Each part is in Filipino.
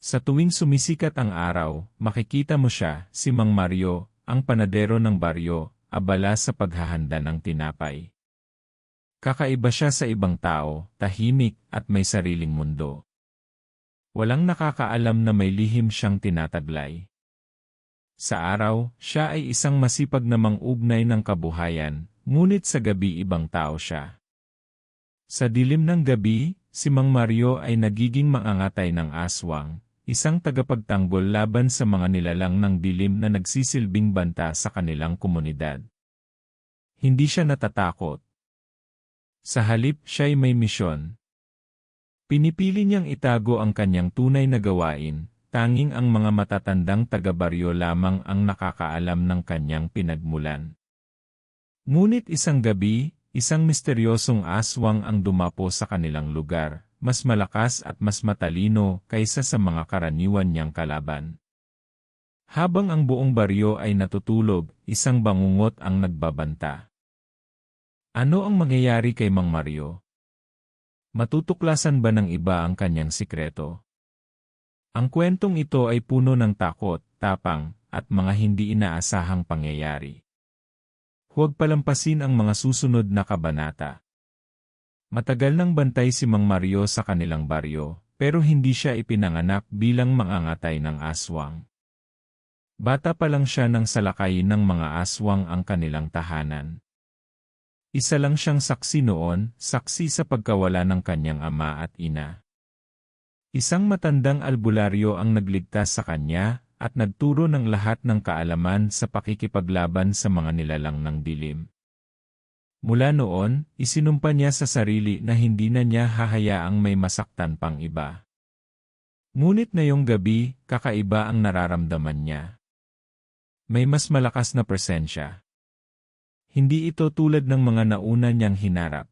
Sa tuwing sumisikat ang araw, makikita mo siya, si Mang Mario, ang panadero ng baryo, abala sa paghahanda ng tinapay. Kakaiba siya sa ibang tao, tahimik at may sariling mundo. Walang nakakaalam na may lihim siyang tinataglay. Sa araw, siya ay isang masipag na mang-ugnay ng kabuhayan, ngunit sa gabi ibang tao siya. Sa dilim ng gabi, si Mang Mario ay nagiging maangatay ng aswang, isang tagapagtanggol laban sa mga nilalang ng dilim na nagsisilbing banta sa kanilang komunidad. Hindi siya natatakot. Sa halip siya'y may misyon. Pinipili niyang itago ang kanyang tunay na gawain, tanging ang mga matatandang taga-baryo lamang ang nakakaalam ng kanyang pinagmulan. Ngunit isang gabi, isang misteryosong aswang ang dumapo sa kanilang lugar, mas malakas at mas matalino kaysa sa mga karaniwan niyang kalaban. Habang ang buong baryo ay natutulog, isang bangungot ang nagbabanta. Ano ang mangyayari kay Mang Mario? Matutuklasan ba ng iba ang kanyang sikreto? Ang kwentong ito ay puno ng takot, tapang, at mga hindi inaasahang pangyayari. Huwag palampasin ang mga susunod na kabanata. Matagal nang bantay si Mang Mario sa kanilang baryo, pero hindi siya ipinanganak bilang mangangatay ng aswang. Bata pa lang siya nang salakayin ng mga aswang ang kanilang tahanan. Isa lang siyang saksi noon, saksi sa pagkawala ng kanyang ama at ina. Isang matandang albularyo ang nagligtas sa kanya, at nagturo ng lahat ng kaalaman sa pakikipaglaban sa mga nilalang ng dilim. Mula noon, isinumpa niya sa sarili na hindi na niya hahayaang may masaktan pang iba. Ngunit na yung gabi, kakaiba ang nararamdaman niya. May mas malakas na presensya. Hindi ito tulad ng mga nauna niyang hinarap.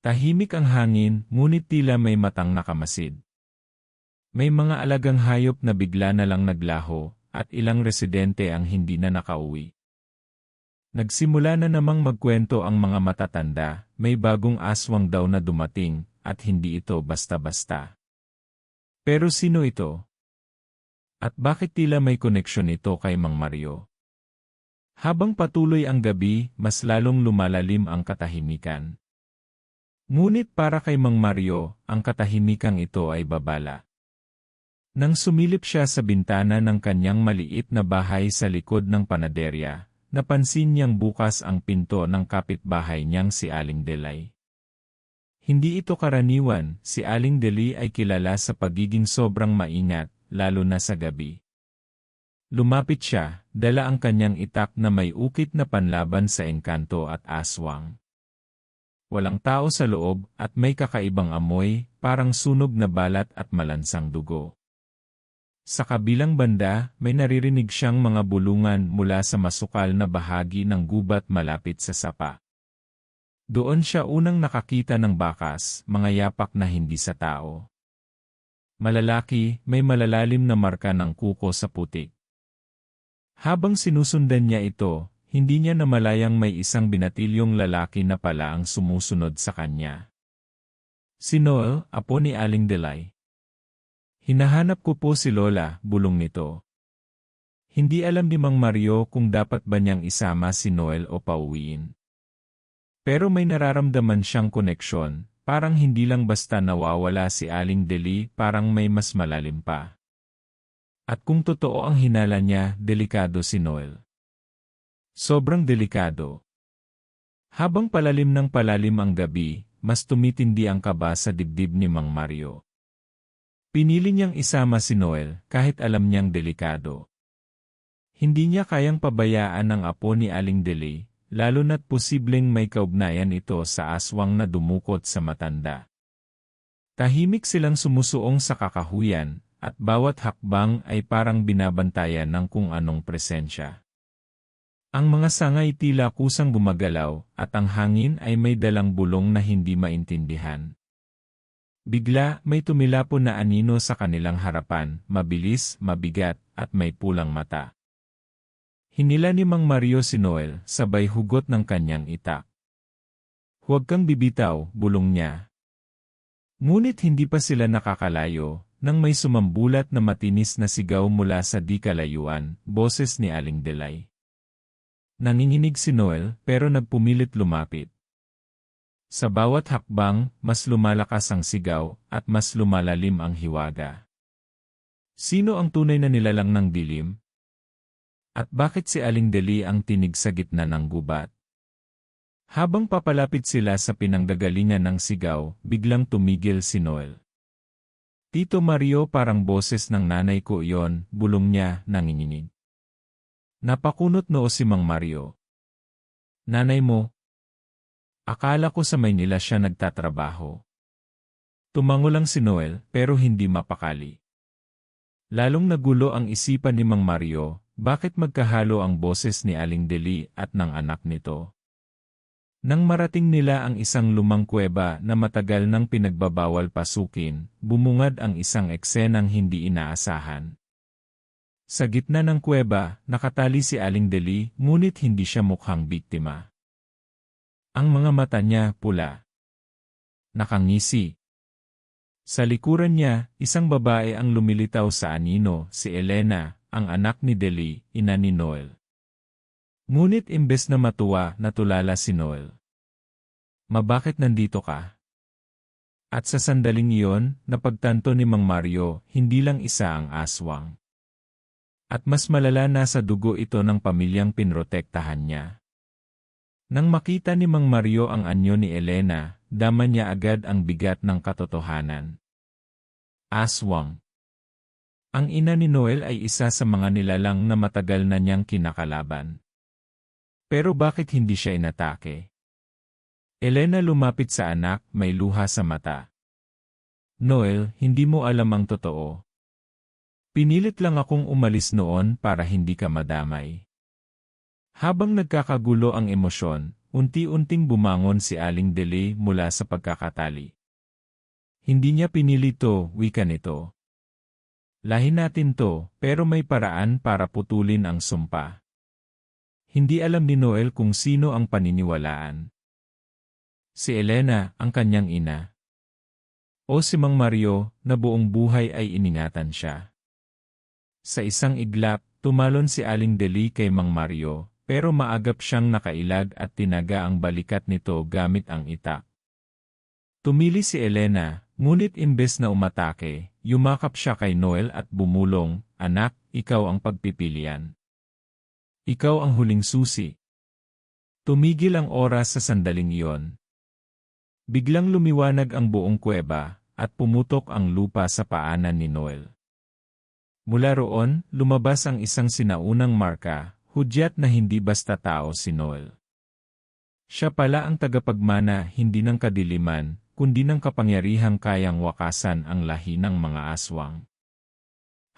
Tahimik ang hangin, ngunit tila may matang nakamasid. May mga alagang hayop na bigla na lang naglaho, at ilang residente ang hindi na nakauwi. Nagsimula na namang magkwento ang mga matatanda, may bagong aswang daw na dumating, at hindi ito basta-basta. Pero sino ito? At bakit tila may koneksyon ito kay Mang Mario? Habang patuloy ang gabi, mas lalong lumalalim ang katahimikan. Ngunit para kay Mang Mario, ang katahimikang ito ay babala. Nang sumilip siya sa bintana ng kanyang maliit na bahay sa likod ng panaderya, napansin niyang bukas ang pinto ng kapitbahay niyang si Aling Delay. Hindi ito karaniwan, si Aling Deli ay kilala sa pagiging sobrang maingat, lalo na sa gabi. Lumapit siya, dala ang kanyang itak na may ukit na panlaban sa engkanto at aswang. Walang tao sa loob at may kakaibang amoy, parang sunog na balat at malansang dugo. Sa kabilang banda, may naririnig siyang mga bulungan mula sa masukal na bahagi ng gubat malapit sa sapa. Doon siya unang nakakita ng bakas, mga yapak na hindi sa tao. Malalaki, may malalalim na marka ng kuko sa putik. Habang sinusundan niya ito, hindi niya namalayang may isang binatilyong lalaki na pala ang sumusunod sa kanya. Si Noel, apo ni Aling Delay. Hinahanap ko po si Lola, bulong nito. Hindi alam ni Mang Mario kung dapat ba niyang isama si Noel o pauwiin. Pero may nararamdaman siyang koneksyon, parang hindi lang basta nawawala si Aling Deli, parang may mas malalim pa. At kung totoo ang hinala niya, delikado si Noel. Sobrang delikado. Habang palalim ng palalim ang gabi, mas tumitindi ang kaba sa dibdib ni Mang Mario. Pinili niyang isama si Noel kahit alam niyang delikado. Hindi niya kayang pabayaan ang apo ni Aling Deli, lalo na't posibleng may kaugnayan ito sa aswang na dumukot sa matanda. Tahimik silang sumusuong sa kakahuyan, at bawat hakbang ay parang binabantayan ng kung anong presensya. Ang mga sangay tila kusang gumagalaw, at ang hangin ay may dalang bulong na hindi maintindihan. Bigla, may tumilapo na anino sa kanilang harapan, mabilis, mabigat, at may pulang mata. Hinila ni Mang Mario si Noel, sabay hugot ng kanyang itak. Huwag kang bibitaw, bulong niya. Ngunit hindi pa sila nakakalayo, nang may sumambulat na matinis na sigaw mula sa di kalayuan, boses ni Aling Delay. Nanginginig si Noel pero nagpumilit lumapit. Sa bawat hakbang, mas lumalakas ang sigaw at mas lumalalim ang hiwaga. Sino ang tunay na nilalang ng dilim? At bakit si Aling Deli ang tinig sa gitna ng gubat? Habang papalapit sila sa pinanggagalingan ng sigaw, biglang tumigil si Noel. Tito Mario parang boses ng nanay ko iyon, bulong niya, nanginginig. Napakunot noo si Mang Mario. Nanay mo? Akala ko sa Maynila siya nagtatrabaho. Tumango lang si Noel pero hindi mapakali. Lalong nagulo ang isipan ni Mang Mario, bakit magkahalo ang boses ni Aling Deli at ng anak nito? Nang marating nila ang isang lumang kuweba na matagal nang pinagbabawal pasukin, bumungad ang isang eksenang hindi inaasahan. Sa gitna ng kuweba, nakatali si Aling Deli, ngunit hindi siya mukhang biktima. Ang mga mata niya pula. Nakangisi. Sa likuran niya, isang babae ang lumilitaw sa anino, si Elena, ang anak ni Deli, ina ni Noel. Ngunit imbes na matuwa, natulala si Noel. Mabakit nandito ka? At sa sandaling iyon, napagtanto ni Mang Mario, hindi lang isa ang aswang. At mas malala na sa dugo ito ng pamilyang pinrotektahan niya. Nang makita ni Mang Mario ang anyo ni Elena, dama niya agad ang bigat ng katotohanan. Aswang. Ang ina ni Noel ay isa sa mga nilalang na matagal na niyang kinakalaban. Pero bakit hindi siya inatake? Elena lumapit sa anak, may luha sa mata. Noel, hindi mo alam ang totoo. Pinilit lang akong umalis noon para hindi ka madamay. Habang nagkakagulo ang emosyon, unti-unting bumangon si Aling Dele mula sa pagkakatali. Hindi niya pinili to, wika nito. Lahin natin to, pero may paraan para putulin ang sumpa. Hindi alam ni Noel kung sino ang paniniwalaan. Si Elena, ang kanyang ina. O si Mang Mario, na buong buhay ay iningatan siya. Sa isang iglap, tumalon si Aling Deli kay Mang Mario, pero maagap siyang nakailag at tinaga ang balikat nito gamit ang itak. Tumili si Elena, ngunit imbes na umatake, Yumakap siya kay Noel at bumulong, Anak, ikaw ang pagpipilian. Ikaw ang huling susi. Tumigil ang oras sa sandaling iyon. Biglang lumiwanag ang buong kuweba, at pumutok ang lupa sa paanan ni Noel. Mula roon, lumabas ang isang sinaunang marka, hudyat na hindi basta tao si Noel. Siya pala ang tagapagmana hindi ng kadiliman, kundi ng kapangyarihang kayang wakasan ang lahi ng mga aswang.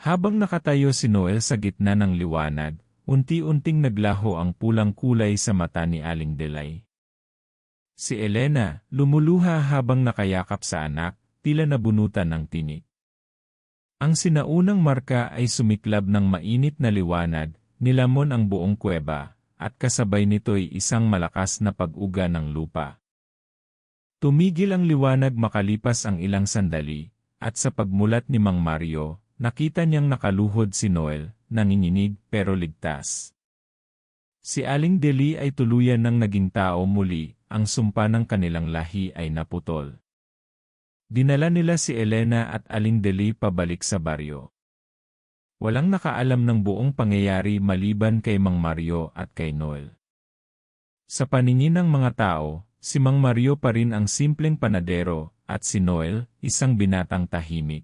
Habang nakatayo si Noel sa gitna ng liwanag, unti-unting naglaho ang pulang kulay sa mata ni Aling Delay. Si Elena, lumuluha habang nakayakap sa anak, tila nabunutan ng tinik. Ang sinaunang marka ay sumiklab ng mainit na liwanag, nilamon ang buong kuweba, at kasabay nito'y isang malakas na pag-uga ng lupa. Tumigil ang liwanag makalipas ang ilang sandali, at sa pagmulat ni Mang Mario, nakita niyang nakaluhod si Noel, nanginginig pero ligtas. Si Aling Deli ay tuluyan ng naging tao muli, ang sumpa ng kanilang lahi ay naputol. Dinala nila si Elena at Aling Deli pabalik sa baryo. Walang nakaalam ng buong pangyayari maliban kay Mang Mario at kay Noel. Sa paningin ng mga tao, Si Mang Mario pa rin ang simpleng panadero, at si Noel, isang binatang tahimik.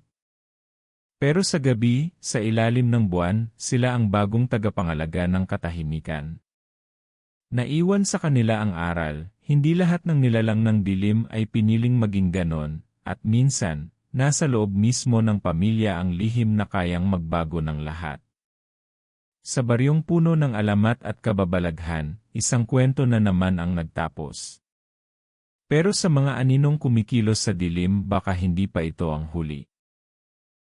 Pero sa gabi, sa ilalim ng buwan, sila ang bagong tagapangalaga ng katahimikan. Naiwan sa kanila ang aral, hindi lahat ng nilalang ng dilim ay piniling maging ganon, at minsan, nasa loob mismo ng pamilya ang lihim na kayang magbago ng lahat. Sa baryong puno ng alamat at kababalaghan, isang kwento na naman ang nagtapos. Pero sa mga aninong kumikilos sa dilim baka hindi pa ito ang huli.